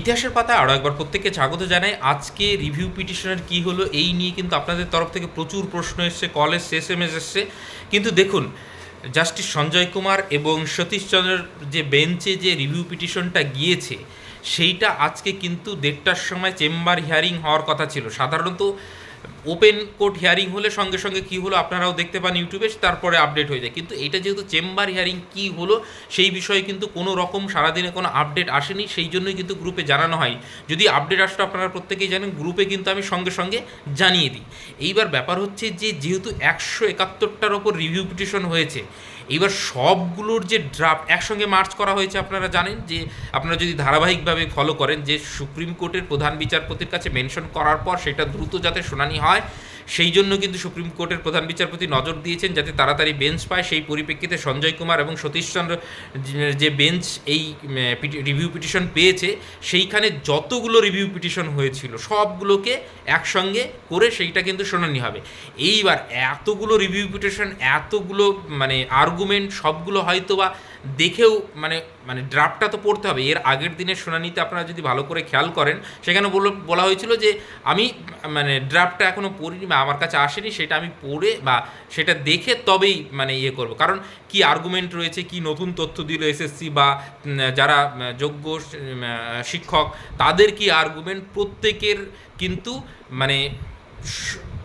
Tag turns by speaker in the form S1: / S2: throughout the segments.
S1: ইতিহাসের পাতায় আরও একবার প্রত্যেককে স্বাগত জানাই। আজকে রিভিউ পিটিশনের কি হলো, এই নিয়ে কিন্তু আপনাদের তরফ থেকে প্রচুর প্রশ্ন এসছে কলেজ এস এম এস এসছে। কিন্তু দেখুন জাস্টিস সঞ্জয় কুমার এবং সতীশচন্দ্রের যে বেঞ্চে যে রিভিউ পিটিশনটা গিয়েছে, সেইটা আজকে কিন্তু দেড়টার সময় চেম্বার হিয়ারিং হওয়ার কথা ছিল। সাধারণত ওপেন কোর্ট হিয়ারিং হলে সঙ্গে সঙ্গে কী হলো আপনারাও দেখতে পান ইউটিউবে তারপরে আপডেট হয়ে যায়। কিন্তু এটা যেহেতু চেম্বার হিয়ারিং কী হলো, সেই বিষয়ে কিন্তু কোনো রকম সারাদিনে কোনো আপডেট আসেনি, সেই জন্যই কিন্তু গ্রুপে জানানো হয় যদি আপডেট আসতো আপনারা প্রত্যেকেই জানেন গ্রুপে কিন্তু আমি সঙ্গে সঙ্গে জানিয়ে দিই। এইবার ব্যাপার হচ্ছে যে, যেহেতু একশো একাত্তরটার ওপর রিভিউ পিটিশন হয়েছে, এইবার সবগুলোর যে ড্রাফট একসঙ্গে মার্চ করা হয়েছে আপনারা জানেন যে, আপনারা যদি ধারাবাহিকভাবে ফলো করেন যে, সুপ্রিম কোর্টের প্রধান বিচারপতির কাছে মেনশন করার পর সেটা দ্রুত যাতে শুনানি হয় সেই জন্য কিন্তু সুপ্রিম কোর্টের প্রধান বিচারপতি নজর দিয়েছেন যাতে তাড়াতাড়ি বেঞ্চ পায়। সেই পরিপ্রেক্ষিতে সঞ্জয় কুমার এবং সতীশচন্দ্র যে বেঞ্চ এই রিভিউ পিটিশন পেয়েছে, সেইখানে যতগুলো রিভিউ পিটিশন হয়েছিল, সবগুলোকে একসঙ্গে করে সেইটা কিন্তু শুনানি হবে। এইবার এতগুলো রিভিউ পিটিশন, এতগুলো মানে আর্গুমেন্ট সবগুলো হয়তো বা দেখেও মানে মানে ড্রাফটটা তো পড়তে হবে। এর আগের দিনের শুনানিতে আপনারা যদি ভালো করে খেয়াল করেন, সেখানে বলা হয়েছিল যে আমি মানে ড্রাফটটা এখনও পড়িনি বা আমার কাছে আসেনি, সেটা আমি পড়ে বা সেটা দেখে তবেই মানে ইয়ে করব। কারণ কি আর্গুমেন্ট রয়েছে, কি নতুন তথ্য দিল এসএসসি বা যারা যোগ্য শিক্ষক, তাদের কি আর্গুমেন্ট প্রত্যেকের কিন্তু মানে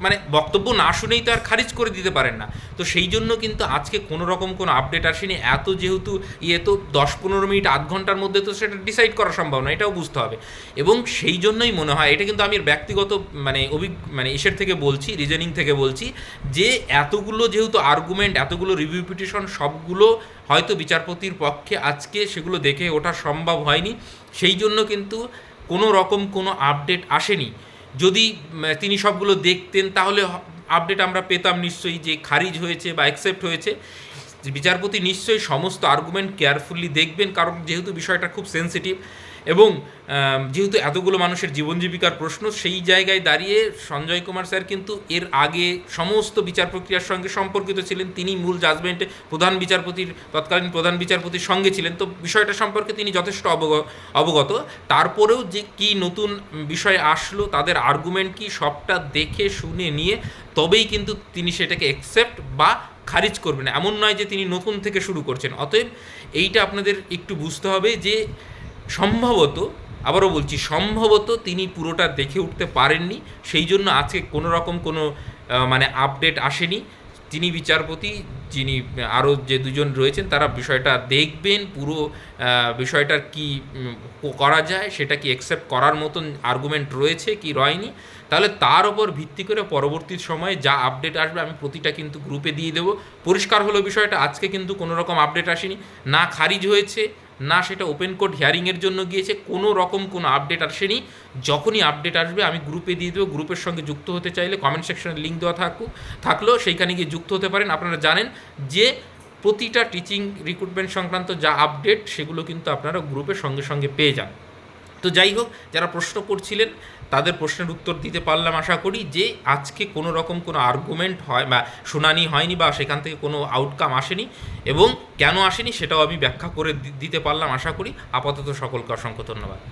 S1: মানে বক্তব্য না শুনেই তো আর খারিজ করে দিতে পারেন না। তো সেই জন্য কিন্তু আজকে কোনো রকম কোনো আপডেট আসেনি। এত যেহেতু ইয়ে তো দশ পনেরো মিনিট, আধ ঘণ্টার মধ্যে তো সেটা ডিসাইড করা সম্ভব না এটাও বুঝতে হবে। এবং সেই জন্যই মনে হয়, এটা কিন্তু আমি ব্যক্তিগত মানে অভিজ্ঞ মানে ইসের থেকে বলছি রিজনিং থেকে বলছি, যে এতগুলো যেহেতু আর্গুমেন্ট এতগুলো রিভিউ পিটিশন সবগুলো হয়তো বিচারপতির পক্ষে আজকে সেগুলো দেখে ওঠা সম্ভব হয়নি। সেই জন্য কিন্তু কোনো রকম কোনো আপডেট আসেনি। যদি তিনি সবগুলো দেখতেন, তাহলে আপডেট আমরা পেতাম নিশ্চয়ই যে খারিজ হয়েছে বা অ্যাকসেপ্ট হয়েছে। বিচারপতি নিশ্চয়ই সমস্ত আর্গুমেন্ট কেয়ারফুলি দেখবেন, কারণ যেহেতু বিষয়টা খুব সেন্সিটিভ এবং যেহেতু এতগুলো মানুষের জীবন জীবিকার প্রশ্ন, সেই জায়গায় দাঁড়িয়ে সঞ্জয় কুমার স্যার কিন্তু এর আগে সমস্ত বিচার প্রক্রিয়ার সঙ্গে সম্পর্কিত ছিলেন। তিনি মূল জাজমেন্টে প্রধান বিচারপতির, তৎকালীন প্রধান বিচারপতির সঙ্গে ছিলেন। তো বিষয়টা সম্পর্কে তিনি যথেষ্ট অবগ, অবগত। তারপরেও যে কি নতুন বিষয় আসলো, তাদের আর্গুমেন্ট কি, সবটা দেখে, শুনে, নিয়ে তবেই কিন্তু তিনি সেটাকে অ্যাকসেপ্ট বা খারিজ করবেন এমন নয় যে তিনি নতুন থেকে শুরু করছেন। অতএব এইটা আপনাদের একটু বুঝতে হবে যে সম্ভবত, আবারও বলছি, সম্ভবত তিনি পুরোটা দেখে উঠতে পারেননি। সেই জন্য আজকে কোনো রকম কোনো মানে আপডেট আসেনি। যিনি বিচারপতি, যিনি আরও যে দুজন রয়েছেন, তারা বিষয়টা দেখবেন, পুরো বিষয়টার কি করা যায়, সেটা কি অ্যাকসেপ্ট করার মতন আর্গুমেন্ট রয়েছে কি রয়নি, তাহলে তার ওপর ভিত্তি করে পরবর্তী সময়ে যা আপডেট আসবে, আমি প্রতিটা কিন্তু গ্রুপে দিয়ে দেবো। পরিষ্কার হলো বিষয়টা, আজকে কিন্তু কোনো রকম আপডেট আসেনি, না খারিজ হয়েছে না, সেটা ওপেন কোর্ট হিয়ারিংয়ের জন্য গিয়েছে, কোনো রকম কোনো আপডেট আসেনি। যখনই আপডেট আসবে, আমি গ্রুপে দিয়ে দেবো গ্রুপের সঙ্গে যুক্ত হতে চাইলে কমেন্ট সেকশনে লিঙ্ক দেওয়া থাকুক থাকলেও সেইখানে গিয়ে যুক্ত হতে পারেন। আপনারা জানেন যে প্রতিটা টিচিং রিক্রুটমেন্ট সংক্রান্ত যা আপডেট সেগুলো কিন্তু আপনারা গ্রুপের সঙ্গে সঙ্গে পেয়ে যান। তো যাই হোক, যারা প্রশ্ন করছিলেন তাদের প্রশ্নের উত্তর দিতে পারলাম আশা করি যে আজকে কোনো রকম কোনো আর্গুমেন্ট হয় বা শুনানি হয়নি বা সেখান থেকে কোনো আউটকাম আসেনি এবং কেন আসেনি সেটাও আমি ব্যাখ্যা করে দিতে পারলাম আশা করি। আপাতত সকলকে অসংখ্য ধন্যবাদ।